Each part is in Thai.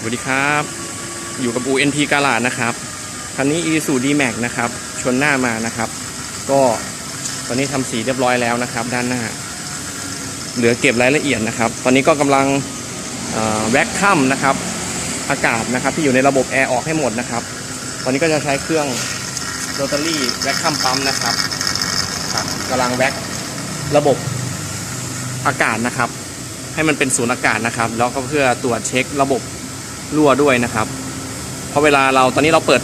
สวัสดีครับ อยู่กับอู NT กาลาดนะครับ คันนี้ e s u d m a x นะครับ ชนหน้ามานะครับ ก็ตอนนี้ทำสีเรียบร้อยแล้วนะครับ ด้านหน้า เหลือเก็บรายละเอียดนะครับ ตอนนี้ก็กำลังแว็กคัมนะครับ อากาศนะครับ ที่อยู่ในระบบแอร์ออกให้หมดนะครับ ตอนนี้ก็จะใช้เครื่องโรตารี่แว็กคัมปั๊มนะครับครับกำลังแว็กระบบอากาศนะครับให้มันเป็นศูนย์อากาศนะครับ แล้วก็เพื่อตรวจเช็คระบบ รั่วด้วยนะครับ เพราะเวลาเราตอนนี้เราเปิด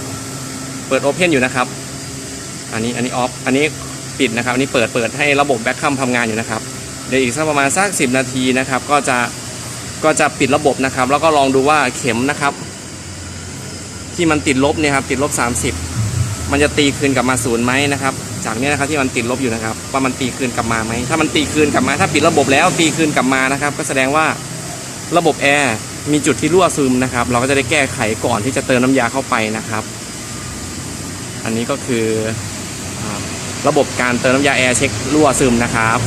เปิดโอเพนอยู่นะครับ อันนี้อันนี้ออฟอันนี้ปิดนะครับ อันนี้เปิดเปิดให้ระบบแบ็คคัมทำงานอยู่นะครับ เดี๋ยวอีกสักประมาณสักสินาทีนะครับ ก็จะก็จะปิดระบบนะครับ แล้วก็ลองดูว่าเข็มนะครับ ที่มันติดลบเนี่ยครับติดลบ 30 มันจะตีคืนกลับมาศูนย์ไหมนะครับ จากนี้นะครับที่มันติดลบอยู่นะครับ ว่ามันตีคืนกลับมาไหมถ้ามันตีคืนกลับมา ถ้าปิดระบบแล้วตีคืนกลับมานะครับ ก็แสดงว่าระบบแอร์ มีจุดที่รั่วซึมนะครับ เราก็จะได้แก้ไขก่อนที่จะเติมน้ำยาเข้าไปนะครับ อันนี้ก็คือระบบการเติมน้ำยาแอร์เช็ครั่วซึมนะครับ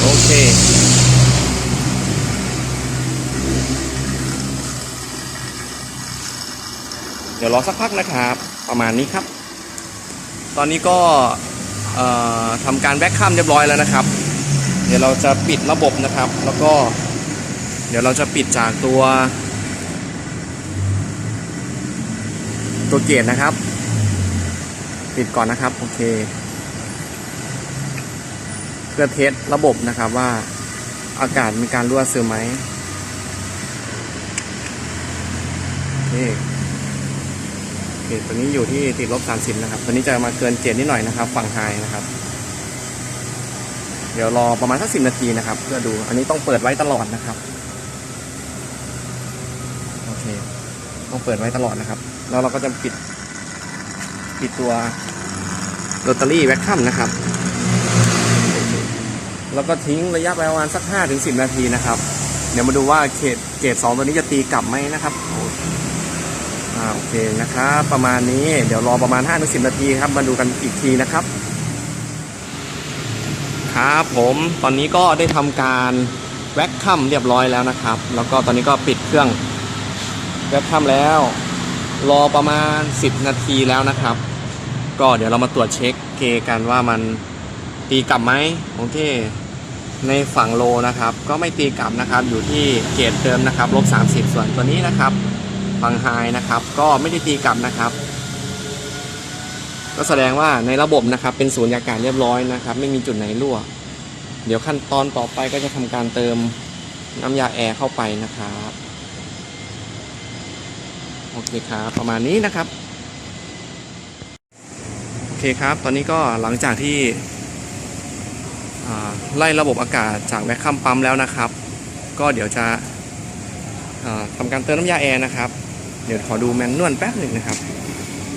โอเคเดี๋ยวรอสักพักนะครับ ประมาณนี้ครับ ตอนนี้ก็ทำการแบ็คคัมเรียบร้อยแล้วนะครับ เดี๋ยวเราจะปิดระบบนะครับ แล้วก็ เดี๋ยวเราจะปิดจากตัว ตัวเกียร์นะครับ ปิดก่อนนะครับ โอเค เพื่อเทสระบบนะครับว่าอากาศมีการรั่วซึมไหมโอเคโอเคตัวนี้อยู่ที่ติดลบ30นะครับ ตัวนี้จะมาเกินเกณฑ์นิดหน่อยนะครับ ฝั่งไฮนะครับ เดี๋ยวรอประมาณสักสินาทีนะครับ เพื่อดู อันนี้ต้องเปิดไว้ตลอดนะครับ คต้องเปิดไว้ตลอดนะครับ แล้วเราก็จะปิด ปิดตัวโรตารี่แว็กคัมนะครับ แล้วก็ทิ้งระยะประมาณสัก 5-10 นาทีนะครับ เดี๋ยวมาดูว่าเขตเกรด2ตัวนี้จะตีกลับไหมนะครับอ่าโอเคนะครับประมาณนี้เดี๋ยวรอประมาณ 5-10ถึงนาทีครับ มาดูกันอีกทีนะครับ ครับผมตอนนี้ก็ได้ทำการแว็กคัมเรียบร้อยแล้วนะครับ แล้วก็ตอนนี้ก็ปิดเครื่อง แว็กคัมแล้ว รอประมาณ 10 นาทีแล้วนะครับ ก็เดี๋ยวเรามาตรวจเช็คเกกันว่ามันตีกลับไหมโอเคในฝั่งโลนะครับ ก็ไม่ตีกลับนะครับ อยู่ที่เกรดเดิมนะครับลบ30 ส่วนตัวนี้นะครับฝั่งไฮนะครับ ก็ไม่ได้ตีกลับนะครับ ก็แสดงว่าในระบบนะครับ เป็นศูนยากาศเรียบร้อยนะครับ ไม่มีจุดไหนรั่ว เดี๋ยวขั้นตอนต่อไปก็จะทำการเติมน้ำยาแอร์เข้าไปนะครับ โอเคครับประมาณนี้นะครับ โอเคครับตอนนี้ก็หลังจากที่ไล่ระบบอากาศจากแวคคัมปั๊มแล้วนะครับ ก็เดี๋ยวจะอ่าทำการเติมน้ำยาแอร์นะครับ เดี๋ยวขอดูแมนนวลแป๊บหนึ่งนะครับ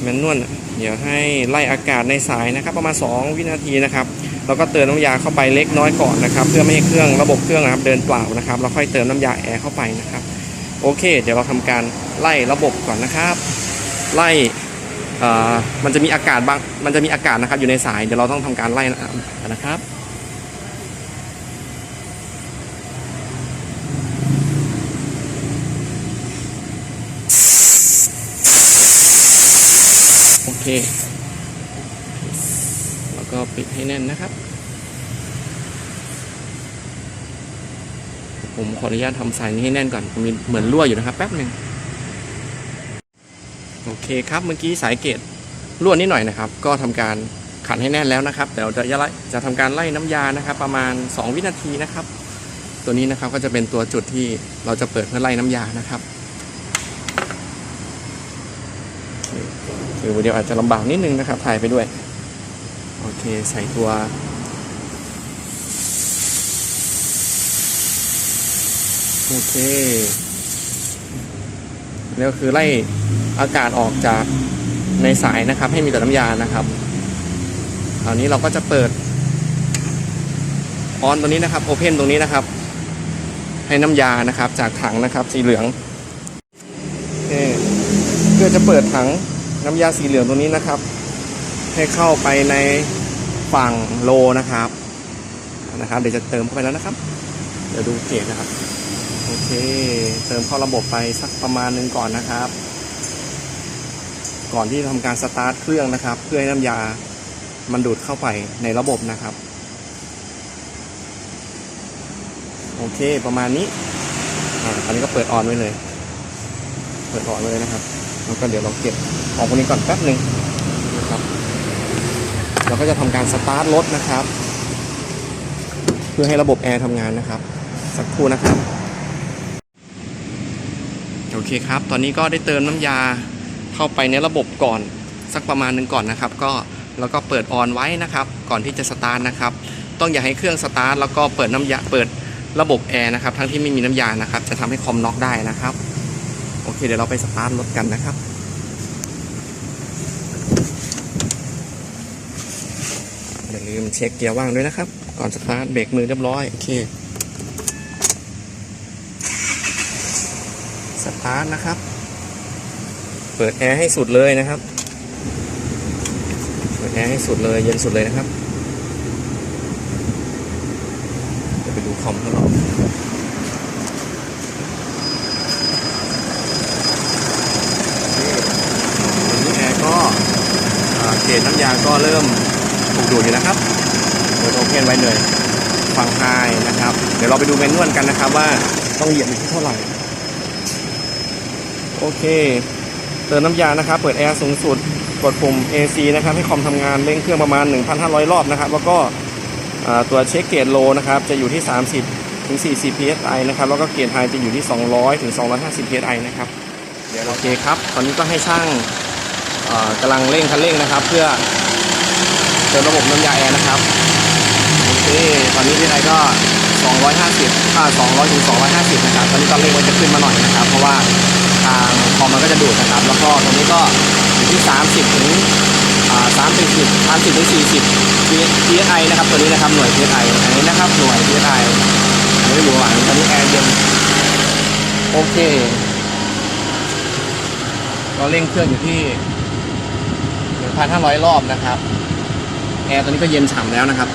แมนนวลเดี๋ยวให้ไล่อากาศในสายนะครับ ประมาณ 2 วินาทีนะครับ แล้วก็เติมน้ำยาเข้าไปเล็กน้อยก่อนนะครับ เพื่อไม่ให้เครื่องระบบเครื่องนะครับเดินเปล่านะครับ แล้วค่อยเติมน้ำยาแอร์เข้าไปนะครับ โอเค เดี๋ยวเราทำการไล่ระบบก่อนนะครับ ไล่มันจะมีอากาศบางมันจะมีอากาศนะครับอยู่ในสายเดี๋ยวเราต้องทำการไล่นะครับโอเค แล้วก็ปิดให้แน่นนะครับ ผมขออนุญาตทำสายนี้ให้แน่นก่อนมีเหมือนรั่วอยู่นะครับ แป๊บหนึ่งโอเคครับเมื่อกี้สายเกตรั่วนิดหน่อยนะครับ ก็ทำการขันให้แน่นแล้วนะครับ แต่เราจะไล่จะทำการไล่น้ำยานะครับ ประมาณ 2 วินาทีนะครับ ตัวนี้นะครับก็จะเป็นตัวจุดที่เราจะเปิดเพื่อไล่น้ำยานะครับคือวิดีโออาจจะลำบากนิดนึงนะครับถ่ายไปด้วยโอเคใส่ตัว โอเค แล้วคือไล่อากาศออกจากในสายนะครับ ให้มีแต่น้ำยานะครับคราวนี้เราก็จะเปิดออนตัวนี้นะครับโอเพนตรงนี้นะครับ ให้น้ำยานะครับจากถังนะครับ สีเหลืองเพื่อจะเปิดถังน้ำยาสีเหลืองตัวนี้นะครับ ให้เข้าไปในฝั่งโลนะครับนะครับ เดี๋ยวจะเติมเข้าไปแล้วนะครับ เดี๋ยวดูเกจนะครับ โอเค เติมเข้าระบบไปสักประมาณนึงก่อนนะครับ ก่อนที่จะทำการสตาร์ทเครื่องนะครับ เพื่อให้น้ำยามันดูดเข้าไปในระบบนะครับ โอเคประมาณนี้อ่าอันนี้ก็เปิดออนไว้เลย เปิดออนไว้เลยนะครับ แล้วก็เดี๋ยวเราเก็บของพวกนี้ก่อนแป๊บหนึ่งนะครับ เราก็จะทำการสตาร์ทรถนะครับ เพื่อให้ระบบแอร์ทำงานนะครับ สักครู่นะครับ เคครับ ตอนนี้ก็ได้เติมน้ำยาเข้าไปในระบบก่อนสักประมาณหนึ่งก่อนนะครับ ก็แล้วก็เปิดออนไว้นะครับ ก่อนที่จะสตาร์ทนะครับ ต้องอย่าให้เครื่องสตาร์ทแล้วก็เปิดน้ำยาเปิดระบบแอร์นะครับ ทั้งที่ไม่มีน้ำยานะครับ จะทำให้คอมน็อกได้นะครับ โอเค เดี๋ยวเราไปสตาร์ทรถกันนะครับอย่าลืมเช็คเกียร์ว่างด้วยนะครับ ก่อนสตาร์ทเบรกมือเรียบร้อย โอเค สตาร์ทนะครับ เปิดแอร์ให้สุดเลยนะครับ เปิดแอร์ให้สุดเลย เย็นสุดเลยนะครับเดี๋ยวไปดูคอมข้างนอกตอนนี้แอร์ก็อ่าเกจน้ำยาก็เริ่มถูกดูดอยู่นะครับ เปิดโอเพนไว้เลยฟังไฮนะครับ เดี๋ยวเราไปดูเมนนวลกันนะครับว่าต้องเหยียบอยู่ที่เท่าไหร่ โอเค เติมน้ำยานะครับ เปิดแอร์สูงสุด กดปุ่ม AC นะครับ ให้คอมทำงานเร่งเครื่องประมาณ 1,500 รอบนะครับ แล้วก็อ่าตัวเช็คเกจโลนะครับ จะอยู่ที่ 30ถึง40 psi นะครับ แล้วก็เกจไฮจะอยู่ที่ 200ถึง250 psi นะครับ เดี๋ยวโอเคครับ ตอนนี้ก็ให้ช่างอ่ากำลังเร่งคันเร่งนะครับ เพื่อเติมระบบน้ำยาแอร์นะครับ โอเค ตอนนี้ที่ไทยก็ 250ค่า200ถึง250 นะครับ ตอนนี้ก็เร่งไว้จะขึ้นมาหน่อยนะครับ เพราะว่าทางคอมมันก็จะดูดนะครับ แล้วก็ตรงนี้ก็อยู่ที่ 30 ถึงอ่า30 30ถึง40 psi นะครับ ตัวนี้นะครับ หน่วย psi อันนี้นะครับ หน่วย psi อันนี้ยหลังตอนนี้แอร์เย็น โอเคก็เร่งเครื่องอยู่ที่1,500 รอบนะครับ แอร์ตอนนี้ก็เย็นฉ่ำแล้วนะครับ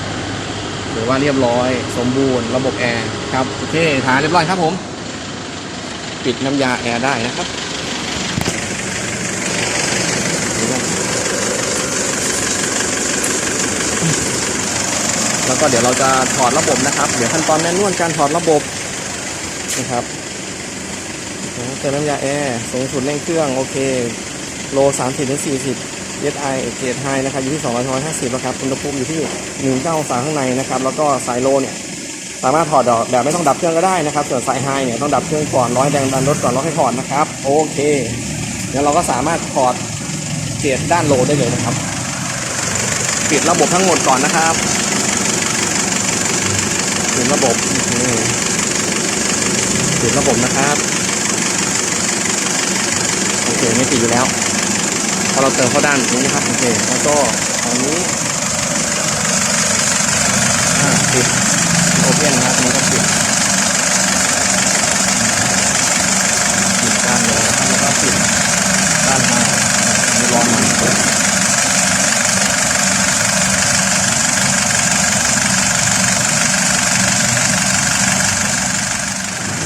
หรือว่าเรียบร้อย สมบูรณ์ระบบแอร์ครับโอเคฐานเรียบร้อยครับผม ปิดน้ำยาแอร์ได้นะครับแล้วก็เดี๋ยวเราจะถอดระบบนะครับ เดี๋ยวขั้นตอนแมนนวลการถอดระบบนะครับเติมน้ำยาแอร์สูงสุดเร่งเครื่อง โอเค โล30ถึง40 SI เอสไอเกรดไฮนะครับอยู่ที่250นะครับอุณหภูมิอยู่ที่19องศาข้างในนะครับ แล้วก็สายโลเนี่ยสามารถถอดดอกแบบไม่ต้องดับเครื่องก็ได้นะครับ ส่วนสายไฮเนี่ยต้องดับเครื่องก่อนร้อยแรงดันรถก่อนแล้วให้ถอดนะครับโอเคเดี๋ยวเราก็สามารถถอดเกรดด้านโลได้เลยนะครับปิดระบบทั้งหมดก่อนนะครับปิดระบบปิดระบบนะครับโอเคไม่ติดอยู่แล้ว เราเติมเข้าด้านนี้นะครับโอเคแล้วก็ตอนนี้อ่าปิดโอเพนนะครับอันก็ปิดปิดด้านเลยนะครับแล้วก็ปิดด้านมาอันนี้ร้อนหน่อย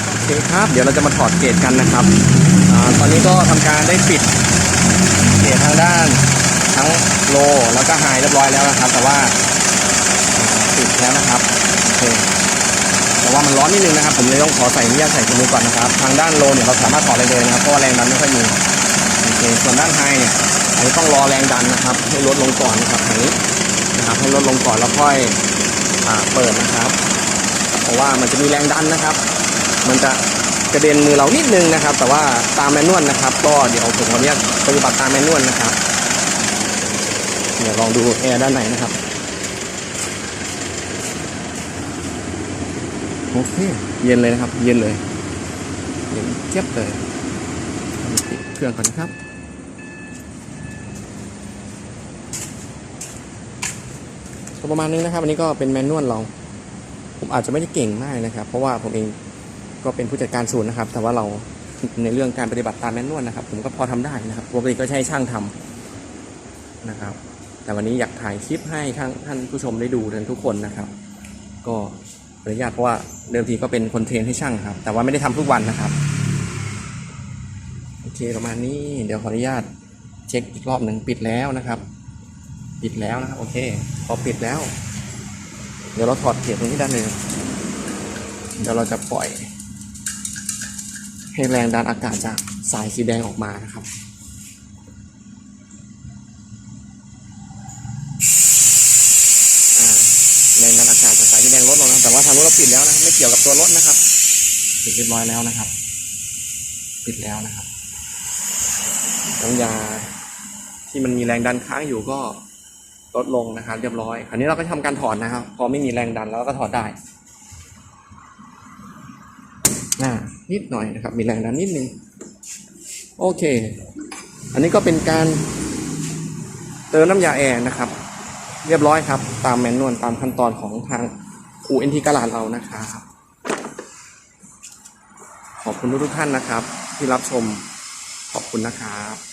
โอเคครับ เดี๋ยวเราจะมาถอดเกจกันนะครับอตอนนี้ก็ทำการได้ปิด เกจทางด้านทั้งโลแล้วก็ไฮเรียบร้อยแล้วนะครับ แต่ว่าปิดแล้วนะครับโอเคแต่ว่ามันร้อนนิดนึงนะครับ ผมเลยต้องขอใส่เนี่ยใส่ถุงมือก่อนนะครับ ทางด้านโลเนี่ยเราสามารถถอดได้เลยนะครับเพราะว่าแรงดันไม่ค่อยมีโอเคส่วนด้านไฮเนี่ยอันนี้ต้องรอแรงดันนะครับ ให้ลดลงก่อนนะครับทางนี้นะครับให้ลดลงก่อนแล้วค่อยอ่าเปิดนะครับ เพราะว่ามันจะมีแรงดันนะครับ มันจะ กระเด็นมือเรานิดนึงนะครับ แต่ว่าตามแมนนวลนะครับ ก็เดี๋ยวผมขออนุญาตปฏิบัติตามแมนนวลนะครับ เดี๋ยวลองดูแอร์ด้านในนะครับโอเคเย็นเลยนะครับ เย็นเลยเย็นเจี๊ยบเลยเครื่องก่อนนะครับก็ประมาณนี้นะครับอันนี้ก็เป็นแมนนวลเรา ผมอาจจะไม่ได้เก่งมากนะครับ เพราะว่าผมเอง ก็เป็นผู้จัดการศูนย์นะครับ แต่ว่าเราในเรื่องการปฏิบัติตามแมนนวลนะครับ ผมก็พอทำได้นะครับปกติก็ใช้ช่างทำนะครับ แต่วันนี้อยากถ่ายคลิปให้ท่านท่านผู้ชมได้ดูกันทุกคนนะครับ ก็ออนุญาตเพราะว่าเดิมทีก็เป็นคนเทรนให้ช่างครับ แต่ว่าไม่ได้ทำทุกวันนะครับโอเคประมาณนี้เดี๋ยวขออนุญาตเช็คอีกรอบหนึ่งปิดแล้วนะครับ ปิดแล้วนะครับโอเคพอปิดแล้ว เดี๋ยวเราถอดเพจตรงนี้ด้านหนึ่งเดี๋ยวเราจะปล่อย ให้แรงดันอากาศจากสายสีแดงออกมานะครับ แรงดันอากาศจากสายสีแดงลดลงนะ แต่ว่าทางรถเราปิดแล้วนะ ไม่เกี่ยวกับตัวรถนะครับ ปิดเรียบร้อยแล้วนะครับ ปิดแล้วนะครับน้ำยาที่มันมีแรงดันค้างอยู่ก็ลดลงนะครับ เรียบร้อย คราวนี้เราก็ทำการถอดนะครับ พอไม่มีแรงดันแล้วก็ถอดได้ นิดหน่อยนะครับ มีแรงดันนิดนึง โอเค อันนี้ก็เป็นการเติมน้ำยาแอร์นะครับ เรียบร้อยครับ ตามแมนนวลตามขั้นตอนของทางอูเอ็นทีกาลาดเรานะครับ ขอบคุณทุกท่านนะครับ ที่รับชมขอบคุณนะครับ